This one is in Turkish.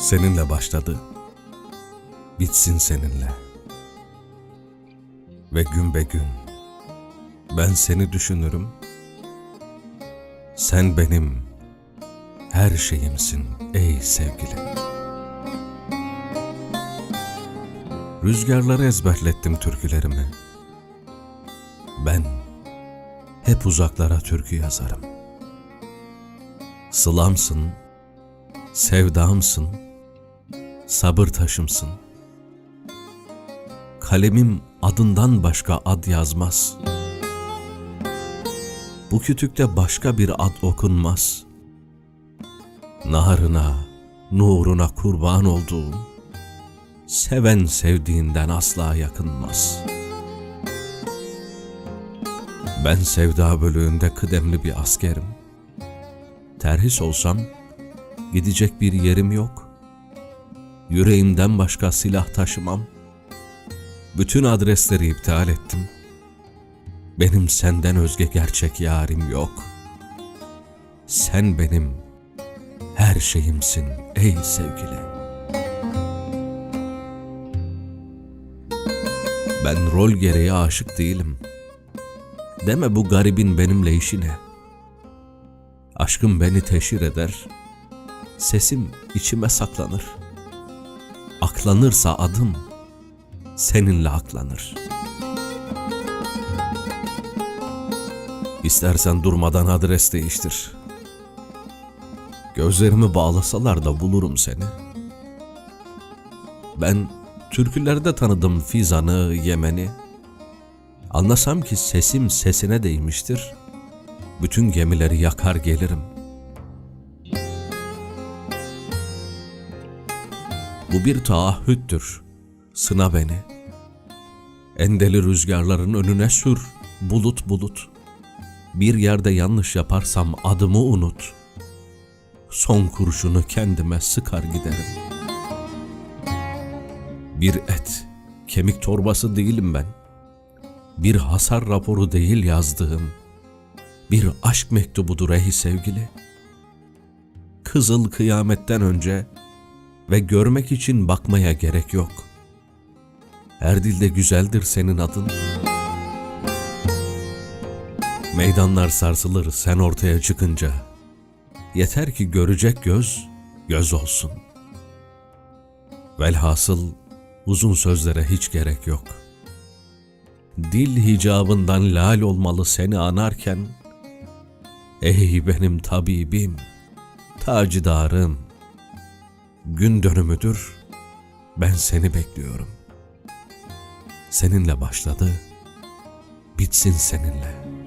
Seninle başladı, bitsin seninle. Ve gün be gün ben seni düşünürüm. Sen benim her şeyimsin ey sevgilim. Rüzgarları ezberlettim türkülerimi. Ben hep uzaklara türkü yazarım. Sılamsın, sevdamsın, sabır taşımsın. Kalemim adından başka ad yazmaz. Bu kütükte başka bir ad okunmaz. Naharına, nuruna kurban olduğum, seven sevdiğinden asla yakınmaz. Ben sevda bölüğünde kıdemli bir askerim. Terhis olsam gidecek bir yerim yok. Yüreğimden başka silah taşımam. Bütün adresleri iptal ettim. Benim senden özge gerçek yarim yok. Sen benim her şeyimsin ey sevgili. Ben rol gereği aşık değilim. Deme bu garibin benimle işi ne? Aşkım beni teşhir eder. Sesim içime saklanır. Aklanırsa adım seninle aklanır. İstersen durmadan adres değiştir. Gözlerimi bağlasalar da bulurum seni. Ben türkülerde tanıdım Fizan'ı, Yemen'i. Anlasam ki sesim sesine değmiştir. Bütün gemileri yakar gelirim. Bu bir taahhüttür. Sına beni. Endeli rüzgarların önüne sür. Bulut bulut. Bir yerde yanlış yaparsam adımı unut. Son kurşunu kendime sıkar giderim. Bir et, kemik torbası değilim ben. Bir hasar raporu değil yazdığım. Bir aşk mektubudur ey sevgili. Kızıl kıyametten önce ve görmek için bakmaya gerek yok. Her dilde güzeldir senin adın. Meydanlar sarsılır sen ortaya çıkınca. Yeter ki görecek göz, göz olsun. Velhasıl uzun sözlere hiç gerek yok. Dil hicabından lal olmalı seni anarken, Ey benim tabibim, tacidarım, gün dönümüdür, ben seni bekliyorum. Seninle başladı, bitsin seninle.